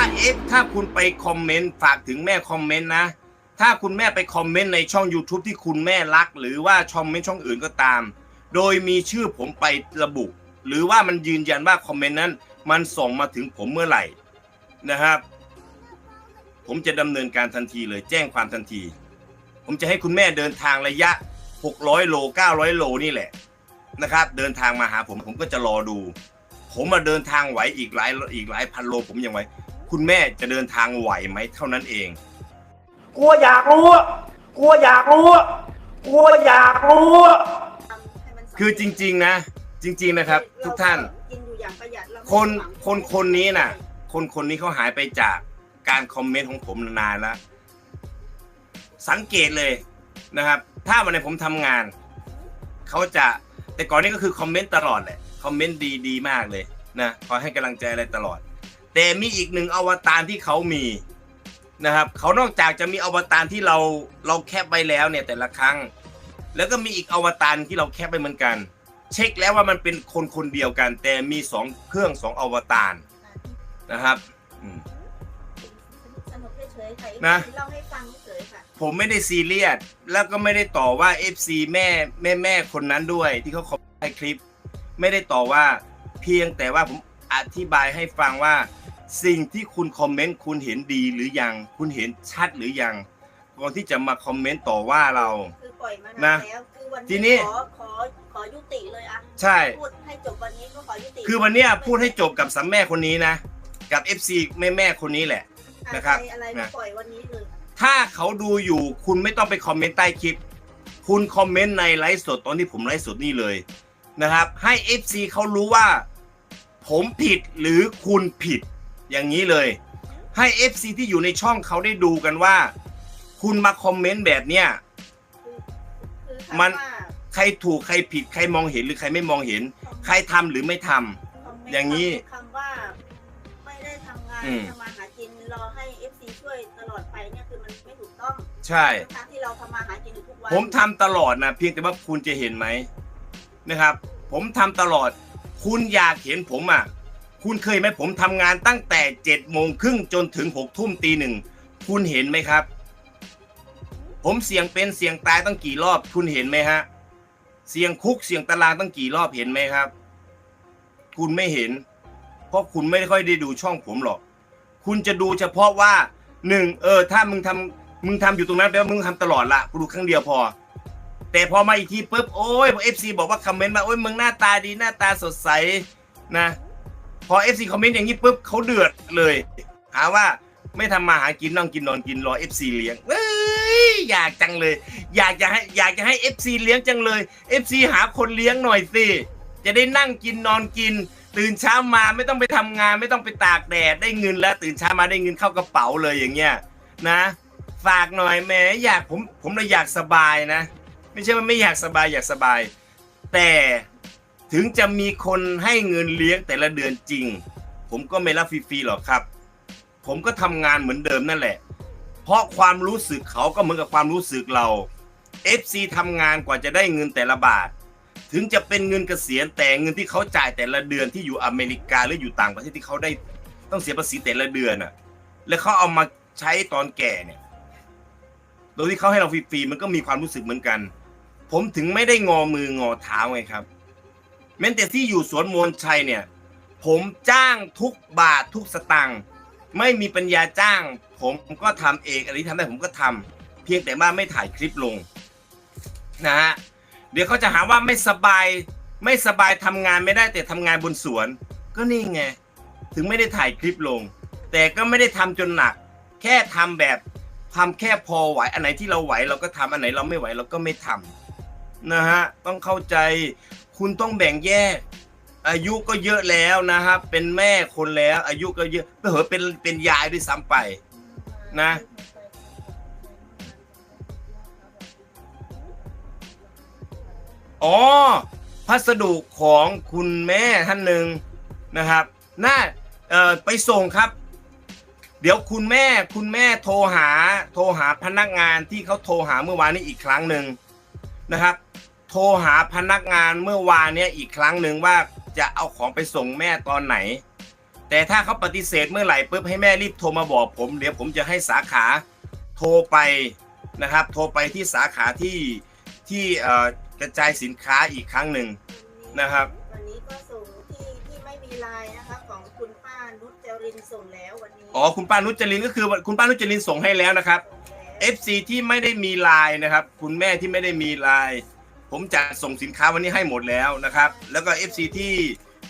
าเอฟถ้าคุณไปคอมเมนต์ฝากถึงแม่คอมเมนต์นะ ถ้าคุณแม่ไปคอมเมนต์ในช่อง YouTube ที่คุณแม่รัก หรือว่าช่องเมนต์ช่องอื่นก็ตาม โดยมีชื่อผมไประบุ หรือว่ามันยืนยันว่าคอมเมนต์นั้น มันส่งมาถึงผมเมื่อไหร่นะครับ ผมจะดำเนินการทันทีเลยแจ้งความทันที ผมจะให้คุณแม่เดินทางระยะ 600 โล 900 โลนี่แหละนะครับ เดินทางมาหาผมผมก็จะรอดู ผมมาเดินทางไหวอีกหลายอีกหลายพันโลผมยังไหว คุณแม่จะเดินทางไหวไหมเท่านั้นเองกลัวอยากรู้อะกลัวอยากรู้อะกลัวอยากรู้อะคือจริง ๆ นะ จริง ๆนะครับ ทุกท่านกินอยู่อย่างประหยัดเราไม่คนหวังคนคนนี้น่ะ คนคนนี้เขาหายไปจากการคอมเมนต์ของผมนานแล้ว สังเกตเลยนะครับ ถ้าวันไหนผมทำงานเขาจะแต่ก่อนนี้ก็คือคอมเมนต์ตลอดแหละคอมเมนต์ดีดีมากเลยนะขอให้กำลังใจอะไรตลอด แต่มีอีกหนึ่งอวตารที่เขามีนะครับเขานอกจากจะมีอวตารที่เราเราแคปไปแล้วเนี่ยแต่ละครั้ง แล้วก็มีอีกอวตารที่เราแคปไปเหมือนกัน เช็คแล้วว่ามันเป็นคนคนเดียวกัน แต่มีสองเครื่องสองอวตารนะครับอืมสนุกเฉยๆค่ะนะเล่าให้ฟังเฉยๆค่ะผมไม่ได้ซีเรียสแล้วก็ไม่ได้ต่อว่า FC แม่แม่แม่คนนั้นด้วย ที่เขาคอมเมนต์ในคลิป ไม่ได้ต่อว่าเพียงแต่ว่าผมอธิบายให้ฟังว่า สิ่งที่คุณคอมเมนต์คุณเห็นดีหรือยัง คุณเห็นชัดหรือยังก่อนที่จะมาคอมเมนต์ต่อว่าเรา คือปล่อยมานะนานแล้วคือวันทีนี้ นี้ขอขอขอยุติเลยอะใช่ พูดให้จบวันนี้ก็ขอยุติคือวันเนี้ยพูดให้จบกับสัมแม่คนนี้นะ กับ FC แม่แม่คนนี้แหละ นะครับ อะไรนะก็ปล่อยวันนี้เลยถ้าเขาดูอยู่คุณไม่ต้องไปคอมเมนต์ใต้คลิป คุณคอมเมนต์ในไลฟ์สดตอนที่ผมไลฟ์สดนี่เลยนะครับ ให้ FC เขารู้ว่า ผมผิดหรือคุณผิด อย่างนี้เลย ให้ FC ที่อยู่ในช่องเขาได้ดูกันว่า คุณมาคอมเมนต์แบบเนี้ย คือมันคำว่าใครถูกใครผิดใครมองเห็นหรือใครไม่มองเห็น ใครทำหรือไม่ทำ คมเมนต์อย่างนี้คำว่า ไม่ได้ทำงานอืม ทำมาหากินรอให้ FC ช่วยตลอดไปเนี่ยคือมันไม่ถูกต้องใช่ ทั้งที่เราทำมาหากินอยู่ทุกวันผมทำตลอดนะเพียงแต่ว่าคุณจะเห็นไหมนะครับ ผมทำตลอด คุณอยากเห็นผมอะ คุณเคยไหมผมทำงานตั้งแต่เจ็ดโมงครึ่งจนถึงหกทุ่มตีหนึ่งคุณเห็นไหมครับ ผมเสี่ยงเป็นเสี่ยงตายตั้งกี่รอบ คุณเห็นไหมฮะ เสี่ยงคุกเสี่ยงตารางตั้งกี่รอบเห็นไหมครับ คุณไม่เห็น เพราะคุณไม่ค่อยได้ดูช่องผมหรอก คุณจะดูเฉพาะว่าหนึ่งเออ ถ้ามึงทำมึงทำอยู่ตรงนั้นแปลว่ามึงทำตลอดละกูดูครั้งเดียวพอแต่พอมาอีกทีปุ๊บโอ้ยเอฟซีบอกว่าคอมเมนต์มาโอ้ยมึงหน้าตาดีหน้าตาสดใสนะ พอเอฟซีคอมเมนต์อย่างนี้ปุ๊บเขาเดือดเลย หาว่าไม่ทำมาหากินนอนกินนอนกินรอเอฟซีเลี้ยงเอ้ยอยากจังเลย อยากจะให้อยากจะให้เอฟซีเลี้ยงจังเลยเอฟซีหาคนเลี้ยงหน่อยสิจะได้นั่งกินนอนกิน ตื่นเช้ามาไม่ต้องไปทำงาน ไม่ต้องไปตากแดดได้เงินแล้ว ตื่นเช้ามาได้เงินเข้ากระเป๋าเลยอย่างเงี้ยนะ ฝากหน่อยแหมอยากผมผมเลยอยากสบายนะ ไม่ใช่ว่าไม่อยากสบายอยากสบาย แต่ ถึงจะมีคนให้เงินเลี้ยงแต่ละเดือนจริง ผมก็ไม่รับฟรีๆหรอกครับ ผมก็ทำงานเหมือนเดิมนั่นแหละ เพราะความรู้สึกเขาก็เหมือนกับความรู้สึกเรา FC ทำงานกว่าจะได้เงินแต่ละบาท ถึงจะเป็นเงินเกษียณแต่เงินที่เขาจ่ายแต่ละเดือนที่อยู่อเมริกาหรืออยู่ต่างประเทศที่เขาได้ต้องเสียภาษีแต่ละเดือนอะ แล้วเขาเอามาใช้ตอนแก่เนี่ย โดยที่เขาให้เราฟรีๆมันก็มีความรู้สึกเหมือนกัน ผมถึงไม่ได้งอมืองอเท้าไงครับ แม้แต่ที่อยู่สวนมนชัยเนี่ย ผมจ้างทุกบาททุกสตังค์ไม่มีปัญญาจ้าง ผมก็ทำเองอะไรที่ทำได้ผมก็ทำเพียงแต่ว่าไม่ถ่ายคลิปลงนะฮะเดี๋ยวเขาจะหาว่าไม่สบายไม่สบายทำงานไม่ได้แต่ทำงานบนสวน ก็นี่ไงถึงไม่ได้ถ่ายคลิปลง แต่ก็ไม่ได้ทำจนหนัก แค่ทำแบบทำแค่พอไหวอันไหนที่เราไหวเราก็ทำอันไหนเราไม่ไหวเราก็ไม่ทำนะฮะต้องเข้าใจ คุณต้องแบ่งแยก อายุก็เยอะแล้วนะครับ เป็นแม่คนแล้ว อายุก็เยอะเผลอเป็นเป็นยายด้วยซ้ำไปนะ อ๋อ พัสดุของคุณแม่ท่านหนึ่งนะครับ น่าเอ่อไปส่งครับ เดี๋ยวคุณแม่คุณแม่โทรหาโทรหาพนักงานที่เขาโทรหาเมื่อวานนี้อีกครั้งหนึ่งนะครับ โทรหาพนักงานเมื่อวานเนี้ยอีกครั้งหนึ่งว่าจะเอาของไปส่งแม่ตอนไหน แต่ถ้าเขาปฏิเสธเมื่อไหร่ปุ๊บให้แม่รีบโทรมาบอกผม เดี๋ยวผมจะให้สาขาโทรไปนะครับ โทรไปที่สาขาที่ที่เอ่อกระจายสินค้าอีกครั้งหนึ่งนะครับวันนี้ก็ส่งที่ที่ไม่มีไลน์นะคะของคุณป้านุชจรินส่งแล้ววันนี้อ๋อคุณป้านุชจรินก็คือคุณป้านุชจรินส่งให้แล้วนะครับส่งแล้ว FC ที่ไม่ได้มีไลน์นะครับ คุณแม่ที่ไม่ได้มีไลน์ ผมจะส่งสินค้าวันนี้ให้หมดแล้วนะครับ แล้วก็ FC ที่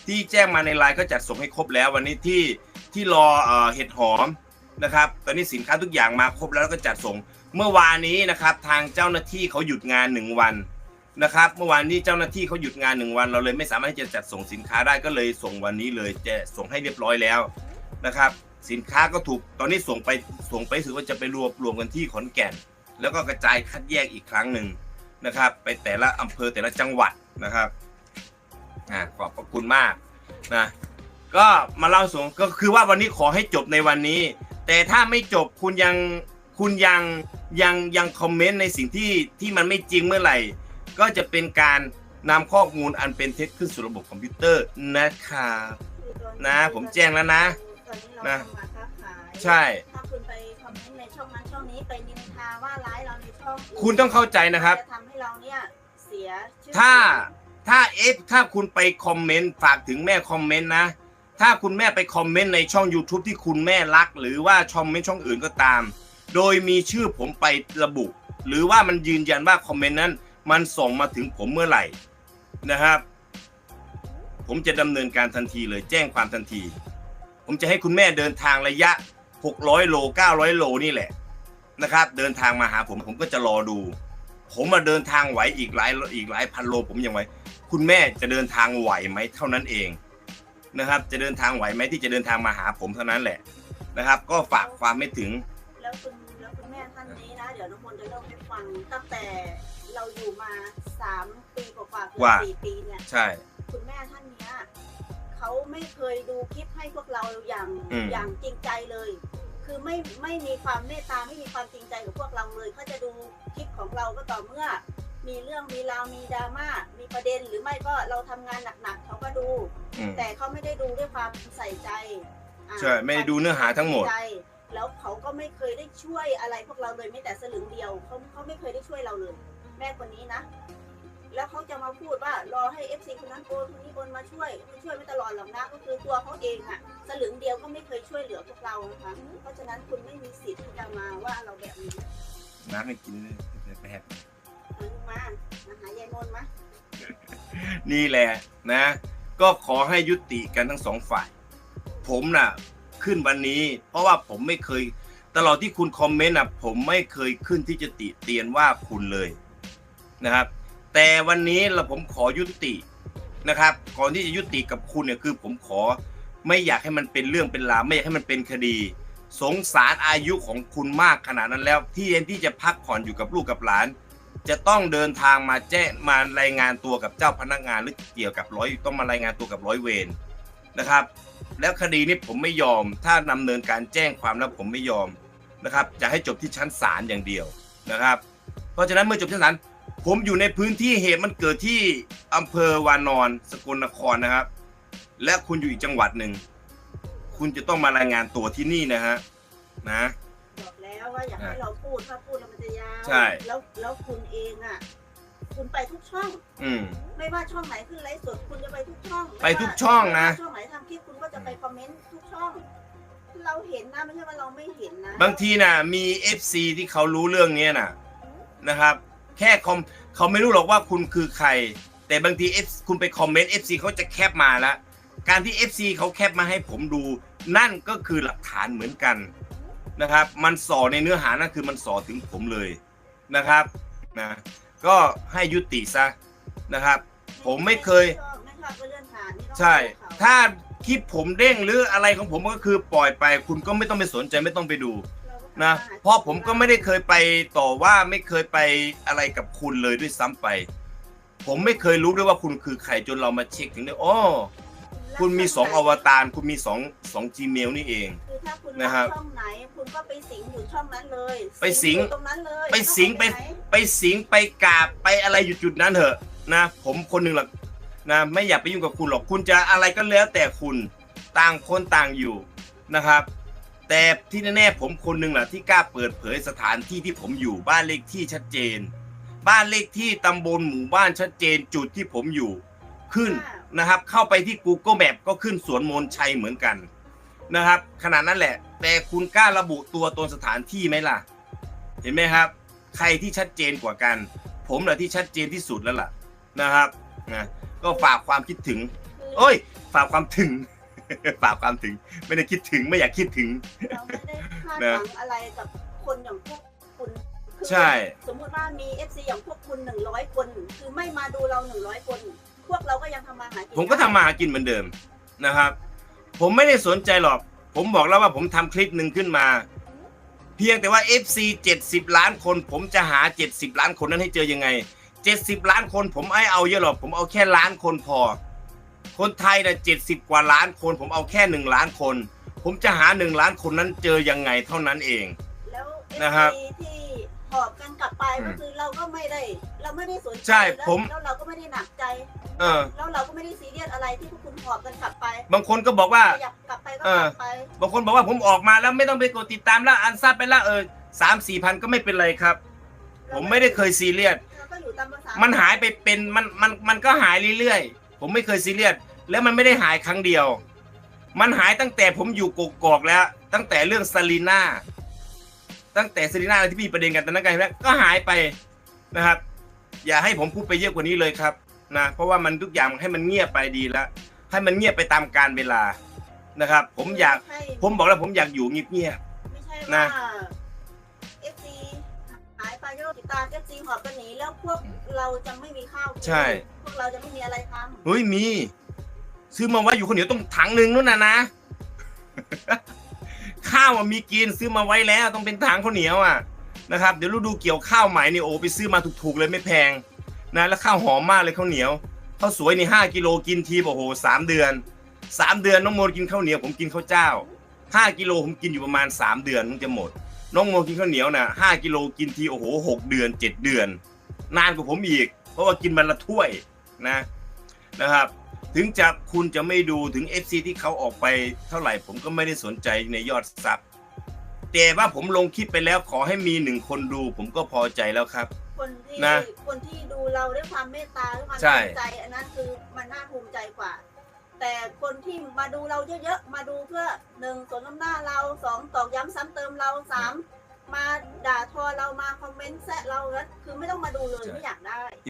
ที่แจ้งมาในไลน์ก็จัดส่งให้ครบแล้ววันนี้ที่ที่รอเอ่อเห็ดหอมนะครับ ตอนนี้สินค้าทุกอย่างมาครบแล้วแล้วก็จัดส่ง เมื่อวานนี้นะครับทางเจ้าหน้าที่เขาหยุดงานหนึ่งวันนะครับ เมื่อวานนี้เจ้าหน้าที่เขาหยุดงานหนึ่งวัน เราเลยไม่สามารถที่จะจัดส่งสินค้าได้ก็เลยส่งวันนี้เลยจะส่งให้เรียบร้อยแล้วนะครับ สินค้าก็ถูกตอนนี้ส่งไปส่งไปถือว่าจะไปรวบรวมกันที่ขอนแก่น แล้วก็กระจายคัดแยกอีกครั้งหนึ่ง นะครับ ไปแต่ละอำเภอแต่ละจังหวัดนะครับอ่าขอบพระคุณมากนะก็มาเล่าสู่ก็คือว่าวันนี้ขอให้จบในวันนี้ แต่ถ้าไม่จบคุณยังคุณยังยังยังคอมเมนต์ในสิ่งที่ที่มันไม่จริงเมื่อไหร่ ก็จะเป็นการนำข้อมูลอันเป็นเท็จขึ้นสู่ระบบคอมพิวเตอร์นะครับคือตอนะ ผมแจ้งแล้วนะ ตอนนี้เรานะ ทำมาค้าขายใช่ ถ้าคุณไปค อมเมนต์ในช่องนั้นช่องนี้ไปนินทาว่าร้ายเราในช่องนคุณต้องเข้าใจนะครับจะทำให้เราเนี่ยเสียชื่อถ้าเสียงถ้าเอฟถ้าคุณไปคอมเมนต์ฝากถึงแม่คอมเมนต์นะ ถ้าคุณแม่ไปคอมเมนต์ในช่อง YouTube ที่คุณแม่รัก หรือว่าช่องเมนต์ช่องอื่นก็ตาม โดยมีชื่อผมไประบุ หรือว่ามันยืนยันว่าคอมเมนต์นั้น มันส่งมาถึงผมเมื่อไหร่นะครับ ผมจะดำเนินการทันทีเลยแจ้งความทันที ผมจะให้คุณแม่เดินทางระยะ 600 โล 900 โลนี่แหละนะครับ เดินทางมาหาผมผมก็จะรอดู ผมมาเดินทางไหวอีกหลายอีกหลายพันโลผมยังไหวคุณแม่จะเดินทางไหวไหมเท่านั้นเองนะครับ จะเดินทางไหวไหมที่จะเดินทางมาหาผมเท่านั้นแหละนะครับ ก็ฝากความไม่ถึง แล้วคุณแล้วคุณแม่ท่านนี้นะเดี๋ยวน้องมนต์จะเล่าให้ฟังตั้งแต่เราอยู่มาสามปีกว่าๆเกือบว่าสี่ปีเนี่ยใช่ คุณแม่ท่านเนี้ยเขาไม่เคยดูคลิปให้พวกเราอย่างอืมอย่างจริงใจเลยคือ ไม่ไม่มีความเมตตาไม่มีความจริงใจกับพวกเราเลยเขาจะดูคลิปของเราก็ต่อเมื่อ มีเรื่องมีราวมีดราม่ามีประเด็นหรือไม่ก็เราทำงานหนักๆเขาก็ดู อืม แต่เขาไม่ได้ดูด้วยความใส่ใจอ่าใช่ไม่ได้ดูเนื้อหาทั้งหมด ใช่แล้วเขาก็ไม่เคยได้ช่วยอะไรพวกเราเลยแม้แต่สลึงเดียวเขาเขาไม่เคยได้ช่วยเราเลย แม่คนนี้นะ แล้วเขาจะมาพูดว่ารอ ให้เอฟซีคนนั้นโอนคนนี้โอนมาช่วยไม่ช่วยไม่ตลอดหรอกนะก็คือตัวเขาเองอะสลึงเดียวก็ไม่เคยช่วยเหลือพวกเรานะคะเพราะฉะนั้นคุณไม่มีสิทธิ์ที่จะมาว่าเราแบบนี้น้ำไม่กินเลยไปแฮปเอาลูกมามาหายายมนต์มานี่แหละนะ ก็ขอให้ยุติกันทั้งสองฝ่าย ผมน่ะ ขึ้นวันนี้ เพราะว่าผมไม่เคย ตลอดที่คุณคอมเมนต์อะ ผมไม่เคยขึ้นที่จะติเตียนว่าคุณเลยนะครับ แต่วันนี้เราผมขอยุตินะครับ ก่อนที่จะยุติกับคุณเนี่ยคือผมขอไม่อยากให้มันเป็นเรื่องเป็นราวไม่อยากให้มันเป็นคดี สงสารอายุของคุณมากขนาดนั้นแล้ว ที่เอ็นที่จะพักผ่อนอยู่กับลูกกับหลาน จะต้องเดินทางมาแจ้งมารายงานตัวกับเจ้าพนักงานหรือเกี่ยวกับร้อยต้องมารายงานตัวกับร้อยเวรนะครับ แล้วคดีนี้ผมไม่ยอม ถ้านำเนินการแจ้งความแล้วผมไม่ยอมนะครับจะให้จบที่ชั้นศาลอย่างเดียวนะครับ เพราะฉะนั้นเมื่อจบชั้นศาล ผมอยู่ในพื้นที่เหตุมันเกิดที่อำเภอวานอนสกลนครนะครับ และคุณอยู่อีกจังหวัดหนึ่ง คุณจะต้องมารายงานตัวที่นี่นะฮะนะ บอกแล้วว่าอยากให้เราพูดถ้าพูดแล้วมันจะยาวใช่ แล้วแล้วคุณเองอะคุณไปทุกช่อง อืม ไม่ว่าช่องไหนขึ้นไลฟ์สดคุณจะไปทุกช่องไปทุกช่องนะช่องไหนทำคลิปคุณก็จะไปคอมเมนต์ทุกช่อง เราเห็นนะไม่ใช่ว่าเราไม่เห็นนะบางทีน่ะมี FC ที่เขารู้เรื่องเนี้ยน่ะนะครับ แค่คอมเขาไม่รู้หรอกว่าคุณคือใคร แต่บางที F คุณไปคอมเมนต์ FC เขาจะแคปมาล้วการที่ FC เขาแคปมาให้ผมดู นั่นก็คือหลักฐานเหมือนกันนะครับ มันสอในเนื้อหานั่นคือมันสอถึงผมเลยนะครับนะก็ให้ยุติซะนะครับ ผมไม่เคยไม่ชอบก็เล่นผ่านใช่ ถ้าคลิปผมเด้งหรืออะไรของผมก็คือปล่อยไป คุณก็ไม่ต้องไปสนใจไม่ต้องไปดู นะทำอาหเพราะผมก็ไม่ได้เคยไปต่อว่าไม่เคยไปอะไรกับคุณเลยด้วยซ้ำไป ผมไม่เคยรู้ด้วยว่าคุณคือใครจนเรามาเช็คถึงได้อ๋อคุณมีสองอวตารคุณมีสองสอง Gmail นี่เอง คือถ้าคุณนะครับช่องไหน คุณก็ไปสิงอยู่ช่องนั้นเลยไปสิง อยู่ตรงนั้นเลยไปสิงม่ต้องไปหนไปสิงไปกราบไปอะไรอยู่จุดนั้นเถอะนะ ผมคนหนึ่งหรอกนะไม่อยากไปยุ่งกับคุณหรอกคุณจะอะไรก็แล้วแต่คุณต่างคนต่างอยู่นะครับ แต่ที่แน่ๆผมคนหนึ่งแหละที่กล้าเปิดเผยสถานที่ที่ผมอยู่บ้านเลขที่ชัดเจน บ้านเลขที่ตำบลหมู่บ้านชัดเจนจุดที่ผมอยู่ขึ้นนะครับ เข้าไปที่ Google Map ก็ขึ้นสวนมนชัยเหมือนกันนะครับขนาดนั้นแหละ แต่คุณกล้าระบุตัวตนสถานที่ไหมล่ะ เห็นไหมครับ ใครที่ชัดเจนกว่ากัน ผมแหละที่ชัดเจนที่สุดแล้วล่ะนะครับนะก็ฝากความคิดถึงคือโอ้ย ฝากความถึง ฝากความถึง ไม่ได้คิดถึงไม่อยากคิดถึง เราไม่ได้คาดหนะวังอะไรกับคนอย่างพวกคุณคือใช่ สมมุติว่ามี FC อย่างพวกคุณหนึ่งร้อยคน คือไม่มาดูเราหนึ่งร้อยคน พวกเราก็ยังทำมาหากินผมก็ทำมาหากินเหมือนเดิมนะครับ ผมไม่ได้สนใจหรอก ผมบอกแล้วว่าผมทำคลิปหนึ่งขึ้นมา เพียงแต่ว่า FC 70 ล้านคน ผมจะหา 70 ล้านคนนั้นให้เจอยังไง 70 ล้านคนผมไม่เอาเยอะหรอก ผมเอาแค่ล้านคนพอ คนไทยนะ70กว่าล้านคน ผมเอาแค่หนึ่งล้านคน ผมจะหาหนึ่งล้านคนนั้นเจอยังไงเท่านั้นเอง แล้ว FC ที่หอบกันกลับไปอืมก็คือเราก็ไม่ได้ เราไม่ได้สนใจใช่แล้วผม แล้วเราก็ไม่ได้หนักใจ เออ แล้วเราก็ไม่ได้ซีเรียสอะไรที่พวกคุณหอบกันกลับไปบางคนก็บอกว่า อยากกลับไปก็เอกอลับไป บางคนบอกว่าผมออกมาแล้วไม่ต้องไปกดติดตามแล้วอันซับไปแล้วเออสามสี่พันก็ไม่เป็นไรครับ ผมไม่ได้เคยซีเรียส เราก็อยู่ตามภาษามันหายไปเป็นมันมันมันก็หายเรื่อยๆ ผมไม่เคยซีเรียส แล้วมันไม่ได้หายครั้งเดียว มันหายตั้งแต่ผมอยู่กกอกแล้ว ตั้งแต่เรื่องซาลีน่าตั้งแต่ซาลีน่าที่มีประเด็นกันตอนนั้นกันแล้วก็หายไปนะครับ อย่าให้ผมพูดไปเยอะกว่านี้เลยครับนะเพราะว่ามันทุกอย่างให้มันเงียบไปดีแล้วให้มันเงียบไปตามกาลเวลานะครับ ผมอยากไใช่ผมบอกแล้วผมอยากอยู่เงียบไม่ใช่นะว่า FC หายไปก็ติดตาม FC หอบกันหนีแล้วพวกเราจะไม่มีข้าวกินใช่ พวกเราจะไม่มีอะไรทๆเฮ้ยมี ซื้อมาไว้อยู่คนเดียวต้องถังหนึ่งนู่นน่ะนะ ข้าวอะมีกินซื้อมาไว้แล้วต้องเป็นถังข้าวเหนียวอะนะครับเดี๋ยวฤดูเกี่ยวข้าวใหม่นี่โอ้ไปซื้อมาถูกๆเลยไม่แพงนะแล้วข้าวหอมมากเลยข้าวเหนียวข้าวสวยนี่ห้ากิโลกินทีโอ้โหสามเดือนสามเดือนน้องโมกินข้าวเหนียวผมกินข้าวเจ้าห้ากิโลผมกินอยู่ประมาณสามเดือนมันจะหมด น้องโมกินข้าวเหนียวน่ะห้ากิโลกินทีโอ้โหหกเดือนเจ็ดเดือน นานกว่าผมอีก เพราะว่ากินมันละถ้วยนะนะครับ ถึงจะคุณจะไม่ดูถึง FC ที่เขาออกไปเท่าไหร่ผมก็ไม่ได้สนใจในยอดซับแต่ว่าผมลงคลิปไปแล้วขอให้มีหนึ่งคนดู ผมก็พอใจแล้วครับำคนที่นะคนที่ดูเราด้วยความเมตตาด้วยความใช่ภูมิใจอันนั้นคือมันน่าภูมิใจกว่า แต่คนที่มาดูเราเยอะๆมาดูเพื่อหนึ่งสนน้ำหน้าเราสองตอกย้ำซ้ำเติมเราสามมาด่าทอเรามาคอมเมนต์แซะเราแล้วคือไม่ต้องมาดูเลยไม่อยากได้ จ